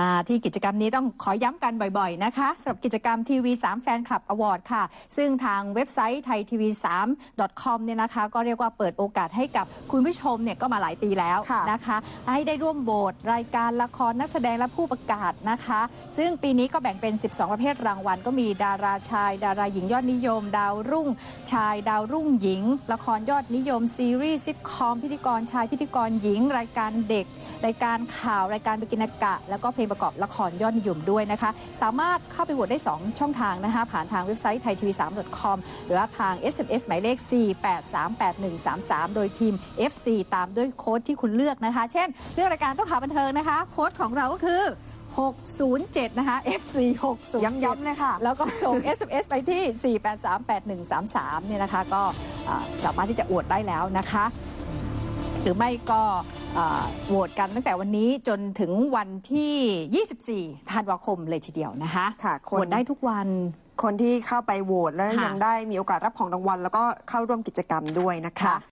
มาที่กิจกรรมนี้ต้องขอย้ำกันบ่อยๆนะคะสำหรับกิจกรรมทีวี3แฟนคลับอวอร์ดค่ะ ซึ่งทางเว็บไซต์ไทยทีวี3 com เนี่ยนะคะ ก็เรียกว่าเปิดโอกาสให้กับคุณผู้ชมเนี่ยก็มาหลายปีแล้วค่ะนะคะ ให้ได้ร่วมโหวตรายการละครนักแสดงและผู้ประกาศนะคะ ซึ่งปีนี้ก็แบ่งเป็น 12 ประเภทรางวัล ก็มีดาราชาย ดาราหญิงยอดนิยม ดาวรุ่ง ชาย ดาวรุ่งหญิง ละครยอดนิยมซีรีส์ซิทคอมพิธีกรชายพิธีกรหญิง รายการเด็ก รายการข่าวรายการบิกินากะ แล้วก็เพลงประกอบละครยอดนิยมด้วยนะคะ สามารถเข้าไปโหวตได้ 2 ช่องทางนะคะ ผ่านทางเว็บไซต์ไทยทีวี3 com หรือว่าทาง SMS หมายเลข 4838133 โดยพิมพ์ FC ตามด้วยโค้ดที่คุณเลือกนะคะ เช่นเรื่องรายการต้องข่าวบันเทิงนะคะ โค้ดของเราก็คือ607 นะคะ FC 607ย้ำๆเลยค่ะ แล้วก็ส่ง SMS ไปที่ 4838133 เนี่ยนะคะ ก็อ่าสามารถที่จะอวดได้แล้วนะคะ หรือไม่ก็อ่าโหวตกันตั้งแต่วันนี้จนถึงวันที่ 24 ธันวาคมเลยทีเดียวนะคะค่ะคโหวนตได้ทุกวันคนที่เข้าไปโหวตแล้วค่ะยังได้มีโอกาสรับของรางวัล แล้วก็เข้าร่วมกิจกรรมด้วยนะคะค่ะ